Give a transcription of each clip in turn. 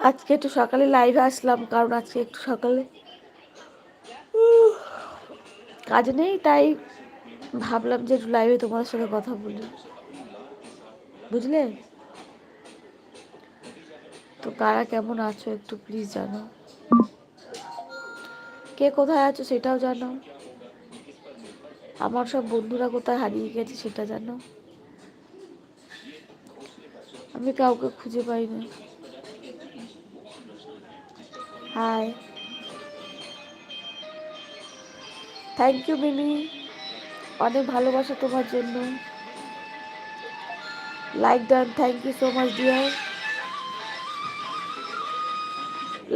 আজকে একটু সকালে লাইভে আসলাম, কারণ আজকে একটু সকালে। কাজ নেই, তাই ভাবলাম যে একটু লাইভে তোমার সঙ্গে কথা বলি। বুঝলে? তো কারা কেমন আছো একটু প্লিজ জানো কে কোথায় আছো সেটাও জানো আমার সব বন্ধুরা কোথায় হারিয়ে গেছে সেটা জানো আমি কাউকে খুঁজে পাই না হাই থ্যাংক ইউ মিমি অনেক ভালোবাসা তোমার জন্য। Like done thank you so much dear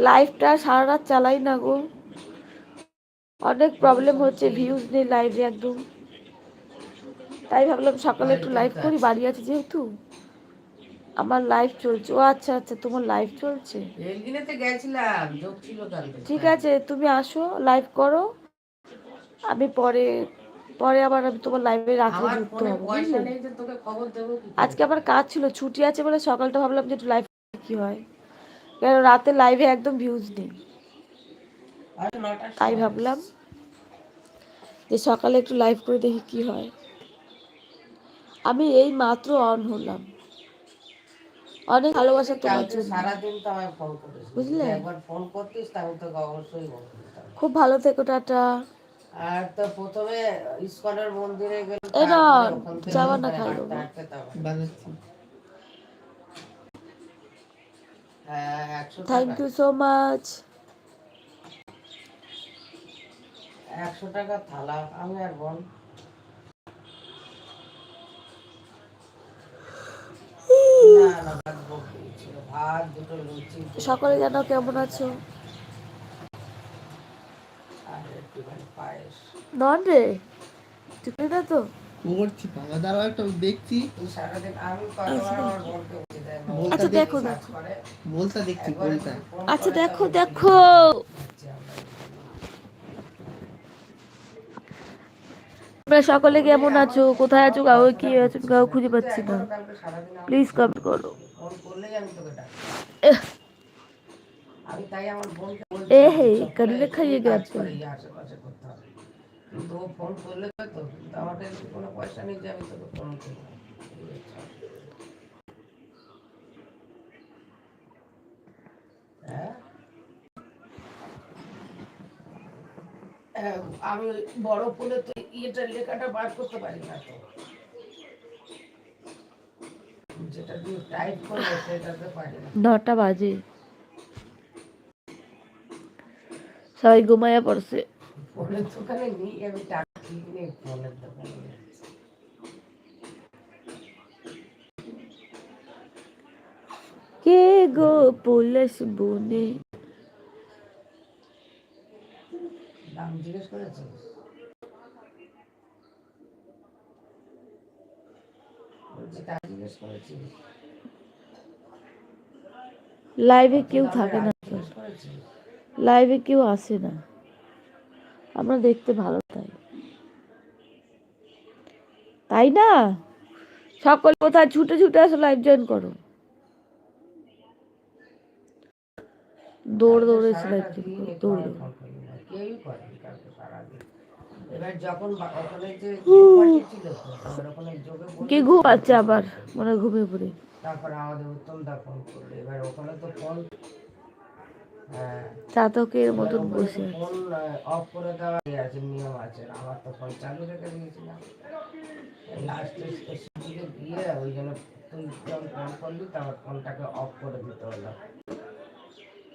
লাইভটা সারা রাত চালাই না গো। অনেক প্রবলেম হচ্ছে ভিউজ নেই লাইভে একদম। তাই ভাবলাম সকালে একটু লাইভ করি, বাড়ি আছে যেহেতু। আমার লাইভ চলছে। ও আচ্ছা আচ্ছা তোমার লাইভ চলছে? গেছিলাম ঠিক আছে তুমি আসো লাইভ করো। আমি পরে পরে আবার আমি তোমার লাইভে আমার যুক্ত হব? আজকে আমার কাজ ছিল ছুটি আছে বলে সকালটা ভাবলাম যে একটু লাইভ কি হয়। কেন রাতে লাইভে একদম ভিউজ নেই। তাই ভাবলাম যে সকালে একটু লাইভ করে দেখি কি হয়। আমি এই মাত্র অন হলাম। অনেক ভালোবাসা তোমার জন্য। সারাদিন তো আমায় ফোন করিস বুঝলে? একবার ফোন করতিস তা আমি তোকে অবশ্যই খুব ভালো থেকো টাটা। আর তো প্রথমে ইস্কনের মন্দিরে গেলে এ না, তারপরে ওখান থেকে যাওয়া না খাই। হ্যাঁ থ্যাংক ইউ সো মাচ একশো টাকা থালা আমি আর বোন। সকলে জানো কেমন আছো? নন রে ঠিক না তো? করছি বাবা দাঁড়াও একটা দেখছি। আচ্ছা দেখো দেখো। দেখছি বলতে আচ্ছা দেখো দেখো দিচ্ছি আমরা। তোমরা সকলে কেমন আছো? কোথায় আছো? কাউ কি আছো? কাউ খুঁজে পাচ্ছি না। প্লিজ কমেন্ট করো। এ হে, সব কানে করে খাইয়ে গেছে। হ্যাঁ হ্যাঁ, আমি বড় ফোনে তো ইয়েটা লেখাটা বার করতে পারি না তো। যেটা দিয়ে টাইপ করব সেটাতে পারি না। নটা বাজে। সবাই ঘুমাইয়া পড়ছে। ফোনের দোকানে আমি টাকা ফোনের দোকানে কে গো পুলিশ বনে? দাম জিজ্ঞেস করেছিস বলছি তা জিজ্ঞেস করেছিস লাইভে কেউ থাকে না লাইভে কেউ আসে না। আমরা দেখতে ভালো তাই। তাই না? সকল কোথায় ছুটে ছুটে আসো লাইভ জয়েন করো। দৌড় দৌড়ে লাইভ জয়েন করো দৌড়। কেউই করেনি কালকে সারাদিন। এবার যখন ওখানে যে party ছিল ওখানে যোগে কে বললো- ঘুমাচ্ছে আবার মনে ঘুমিয়ে পড়ে তারপরে আমাদের উত্তম দা ফোন করল এবার ওখানে তো ফোন হ্যাঁ চাতকের মতন বসে ফোন অফ করে দেওয়া আছে নিয়ম আছে আমার তো ফোন চালু রেখে দিয়েছিলাম লাস্টে গিয়ে ওই জন্য তুই যখন ফোন করলি তারপর ফোনটাকে অফ করে দিতে হলো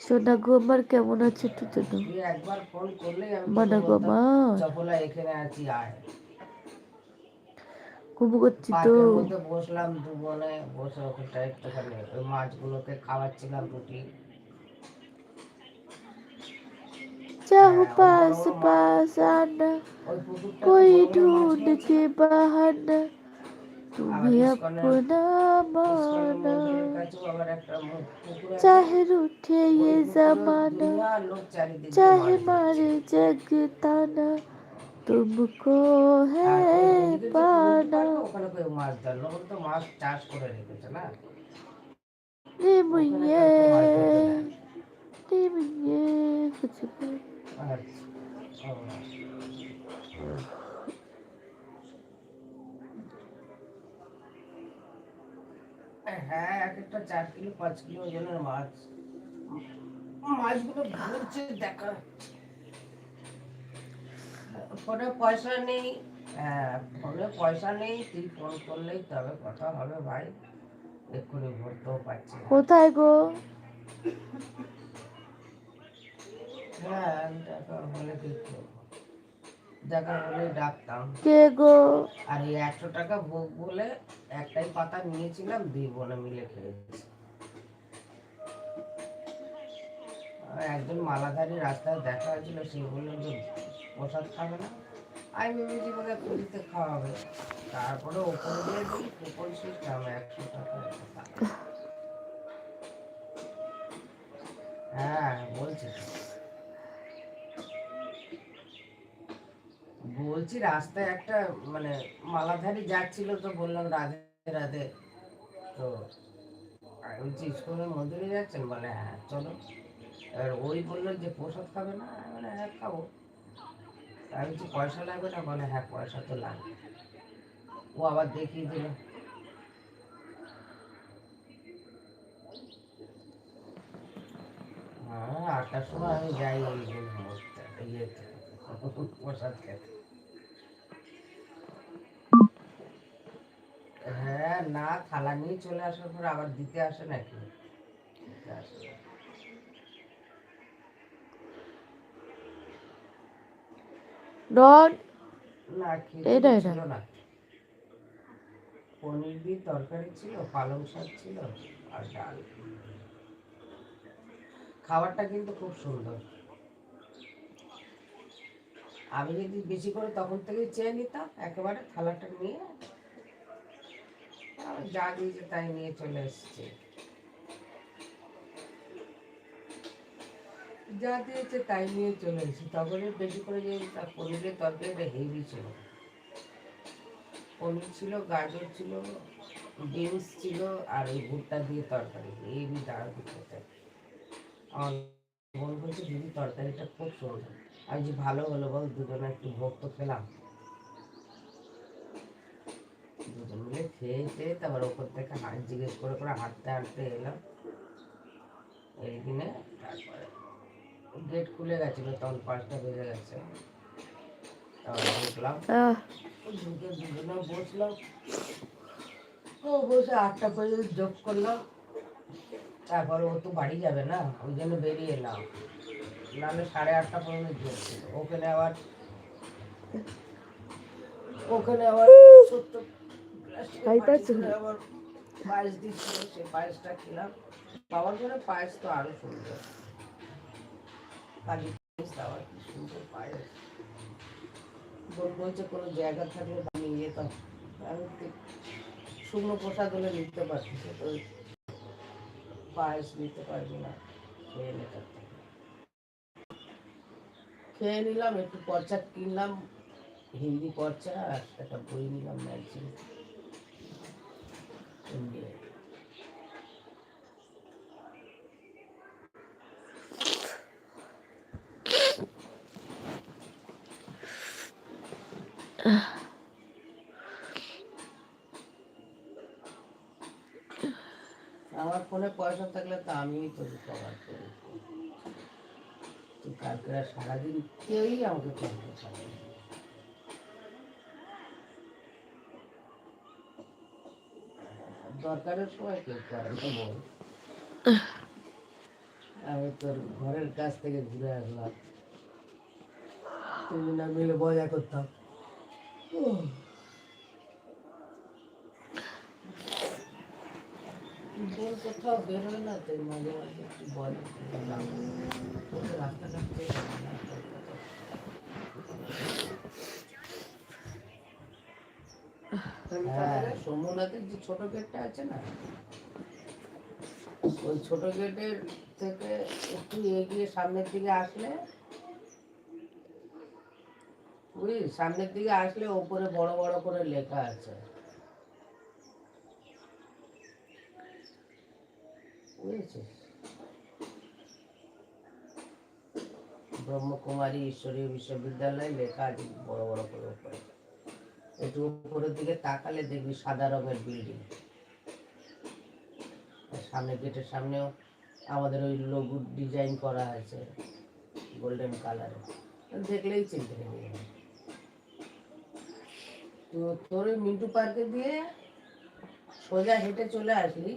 সোনা গো আমার কেমন আছে একটু জানাও তুই একবার ফোন করলেই আমি মানা তোকে গো বলতাম, আমার চপলা এখানে আছি আয় ঘুমু করছি তো পার্কের মধ্যে বসলাম দু বোনে বসে ওখানটা একটুখানি ওই মাছগুলোকে খাওয়াচ্ছিলাম রুটি हूँ पास पास आना ওই পুকুরটা कोई বড় বড় মাছ ढूंढ রয়েছে। के बहाना আবার तुम्हें ইস্কনের- अपना ইস্কনের माना মন্দিরের কাছেও আবার একটা মু- পুকুর আছে। चाहे रूठे ওই ये পুকুরে जमाना দুনিয়ার লোক চারিদিকে चाहे মাছ ধরছে। मारे जग ताना तुमको আর है ওই ওদিকে যে পুকুরটা पाना আছে, ওখানে কেউ মাছ ধরলো ওখানে তো মাছ চাষ করে রেখেছে না निमुये ওখানে निमुये कुछ भी আচ্ছা হ্যাঁ এক একটা চার কিলো পাঁচ কিলো ওজনের মাছ। মাছগুলো ঘুরছে দেখা। ফোনে পয়সা নেই। হ্যাঁ ফোনে পয়সা নেই তুই ফোন করলেই তবে কথা হবে ভাই। এক্ষুনি ভরতেও পারছি কোথায় গো? হ্যাঁ দেখা কি করব? দেখা হলে ডাকতাম কে গো? আর এই একশো টাকা ভোগ বলে একটাই পাতা নিয়েছিলাম দুই বোনে মিলে খেয়েছি। একজন মালাধারী রাস্তায় দেখা হয়েছিল সে বলল যে প্রসাদ খাবে না? আমি ভেবেছি বোধ হয় পুরীতে খাওয়া হবে। তারপরে ওপরে দিয়ে দিই কুপন সিস্টেম একশো টাকা। হ্যাঁ বলছি তো। বলছি, রাস্তায় একটা মানে মালাধারী যাচ্ছিল তো বললাম, রাধে রাধে। তো বলছি ইস্কনের মন্দিরে যাচ্ছেন? বলে হ্যাঁ চলো। এবার ওই বলল যে, প্রসাদ খাবে না? বলে হ্যাঁ খাব। আমি বলছি, পয়সা লাগবে না? বলে হ্যাঁ পয়সা তো লাগবে। ও আবার দেখিয়ে দিল। হ্যাঁ আটটার সময় আমি যাই ওই ইয়েতে প্রসাদ খেতে। হ্যাঁ না থালা নিয়ে চলে আসার পর আবার দিতে আসে নাকি? না। ডন না এটা, এটা। না। পনির দিয়ে তরকারি ছিল পালং শাক ছিল আর ডাল। খাবারটা কিন্তু খুব সুন্দর। আমি যদি বেশি করে তখন থেকে চেয়ে নিতাম একেবারে থালাটা নিয়ে যা দিয়েছে তাই নিয়ে চলে এসেছি। যা দিয়েছে তাই নিয়ে চলে এসেছি। তখন বেশি করে যে তার পনিরের তরকারিটা হেভি ছিল। পনির ছিল, গাজর ছিল, বিনস ছিল আর ওই ভুট্টা দিয়ে তরকারি। হেভি দারুণ খেতে। আমার বোন দিদি তরকারিটা খুব সুন্দর। আমি যে ভালো হলো বল, দুজনে একটু ভোগ তো খেলাম। দুজন খেয়ে খেয়ে তারপর ওপর থেকে হাত জিজ্ঞেস করে করে হাঁটতে হাঁটতে এলাম। এই দিনে তারপরে গেট খুলে গেছিল তখন পাঁচটা বেজে গেছে। তারপর ঢুকলাম ঢুকে দুজনে বসলাম। ও বসে আটটা পর্যন্ত যোগ করলাম। তারপরে ও তো বাড়ি যাবে না ওই জন্য বেরিয়ে এলাম। নাহলে সাড়ে আটটা পর্যন্ত যোগ ছিল। ওখানে আবার ওখানে আবার এর পায়েস জায়গা থাকলে যেতাম। শুকনো প্রসাদ হলে নিতে পারছি তো পায়েস নিতে পারবি না, খেয়ে নিতে খেয়ে নিলাম, একটু পর্চা কিনলাম, হিন্দি পর্চা আর একটা বই নিলাম, ম্যাগজিন। আমার ফোনে পয়সা থাকলে তো আমিই তো কভার করি। তুই কালকে সারাদিন কেউই আমাকে করতে পারে না। দরকারের সময় কেউ করে না আমি তোর ঘরের কাছ থেকে ঘুরে আসলাম। তুমি না মিলে মজা করতাম। কোথাও বেরোয় না, তাই মাঝে মাঝে একটু বল রাস্তাঘাট সোমনাথের যে ছোট গেটটা আছে না, ওই ছোট গেটের থেকে একটু এগিয়ে সামনের দিকে আসলে বুঝলি সামনের দিকে আসলে ওপরে বড় বড় করে লেখা আছে। বুঝেছিস? ব্রহ্মকুমারী ঈশ্বরীয় বিশ্ববিদ্যালয় লেখা আছে বড় বড় করে উপরে একটু উপরের দিকে তাকালে দেখবি সাদা রঙের বিল্ডিং সামনে গেটের সামনেও আমাদের ওই লঘু ডিজাইন করা আছে গোল্ডেন কালারে দেখলেই চিনতে তো তোর ওই মিন্টু পার্কে দিয়ে সোজা হেঁটে চলে আসলি,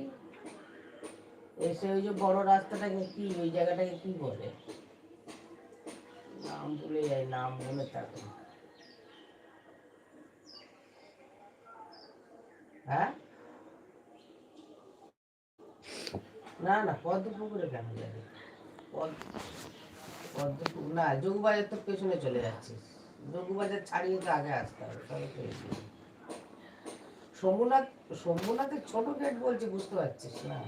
এসে ওই যে বড় রাস্তাটাকে কি, ওই জায়গাটাকে কি বলে? নাম ভুলে যায় নাম মনে থাকে না। হ্যাঁ? না না পদ্মপুকুরে কেন যাবে? না, যোগবাজার তো পেছনে চলে যাচ্ছিস যোগবাজার ছাড়িয়ে তো আগে আসতে হবে তবে। শম্ভুনাথ ছোট গেট বলছি, বুঝতে পারছিস না?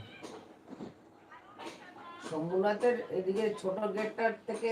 শম্ভুনাথের এদিকে ছোট গেটটার থেকে